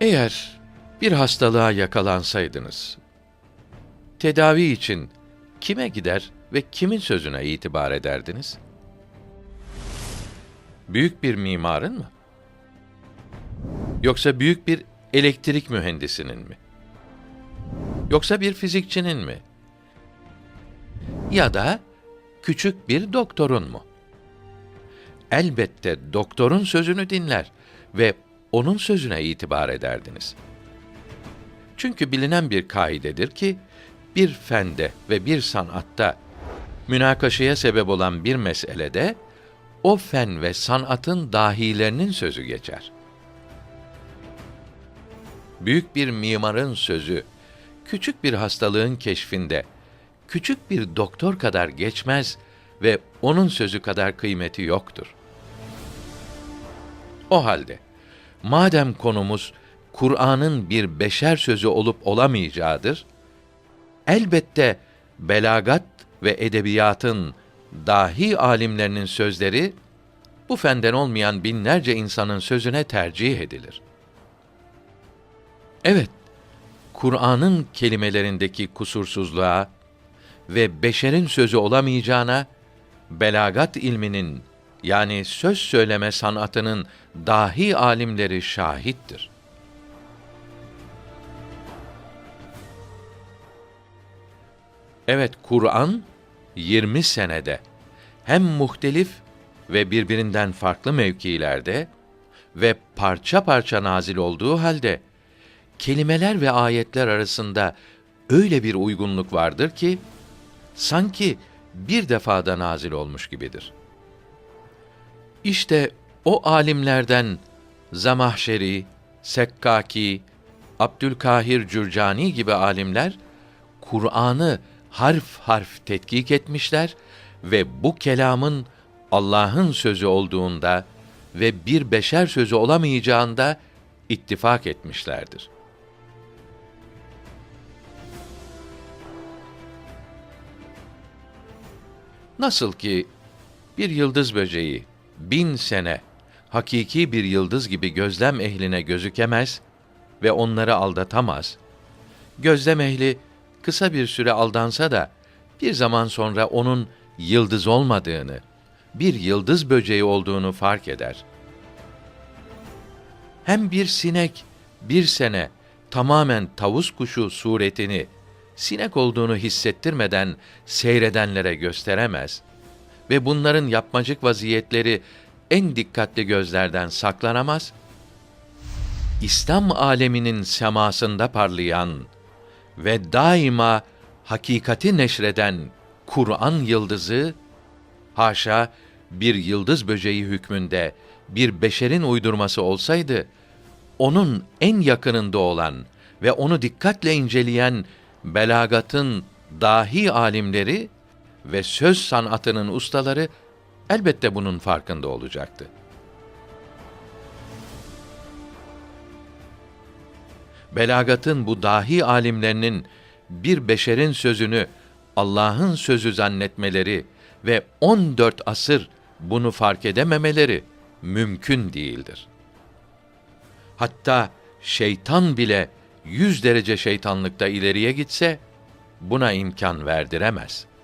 Eğer bir hastalığa yakalansaydınız, tedavi için kime gider ve kimin sözüne itibar ederdiniz? Büyük bir mimarın mı? Yoksa büyük bir elektrik mühendisinin mi? Yoksa bir fizikçinin mi? Ya da küçük bir doktorun mu? Elbette doktorun sözünü dinler ve onun sözüne itibar ederdiniz. Çünkü bilinen bir kaidedir ki bir fende ve bir sanatta münakaşaya sebep olan bir meselede o fen ve sanatın dahilerinin sözü geçer. Büyük bir mimarın sözü küçük bir hastalığın keşfinde küçük bir doktor kadar geçmez ve onun sözü kadar kıymeti yoktur. O halde madem konumuz Kur'an'ın bir beşer sözü olup olamayacağıdır, elbette belagat ve edebiyatın dahi alimlerinin sözleri bu fenden olmayan binlerce insanın sözüne tercih edilir. Evet, Kur'an'ın kelimelerindeki kusursuzluğa ve beşerin sözü olamayacağına belagat ilminin yani söz söyleme sanatının dahi alimleri şahittir. Evet, Kur'an 20 senede hem muhtelif ve birbirinden farklı mevkilerde ve parça parça nazil olduğu halde kelimeler ve ayetler arasında öyle bir uygunluk vardır ki sanki bir defada nazil olmuş gibidir. İşte o alimlerden Zamahşeri, Sekkaki, Abdülkahir Cürcani gibi alimler Kur'an'ı harf harf tetkik etmişler ve bu kelamın Allah'ın sözü olduğunda ve bir beşer sözü olamayacağında ittifak etmişlerdir. Nasıl ki bir yıldız böceği bin sene hakiki bir yıldız gibi gözlem ehline gözükemez ve onları aldatamaz. Gözlem ehli kısa bir süre aldansa da bir zaman sonra onun yıldız olmadığını, bir yıldız böceği olduğunu fark eder. Hem bir sinek bir sene tamamen tavus kuşu suretini sinek olduğunu hissettirmeden seyredenlere gösteremez ve bunların yapmacık vaziyetleri en dikkatli gözlerden saklanamaz. İslam aleminin semasında parlayan ve daima hakikati neşreden Kur'an yıldızı haşa bir yıldız böceği hükmünde bir beşerin uydurması olsaydı onun en yakınında olan ve onu dikkatle inceleyen belagatın dahi alimleri ve söz sanatının ustaları elbette bunun farkında olacaktı. Belagatın bu dahi alimlerinin bir beşerin sözünü Allah'ın sözü zannetmeleri ve 14 asır bunu fark edememeleri mümkün değildir. Hatta şeytan bile yüz derece şeytanlıkta ileriye gitse buna imkan verdiremez.''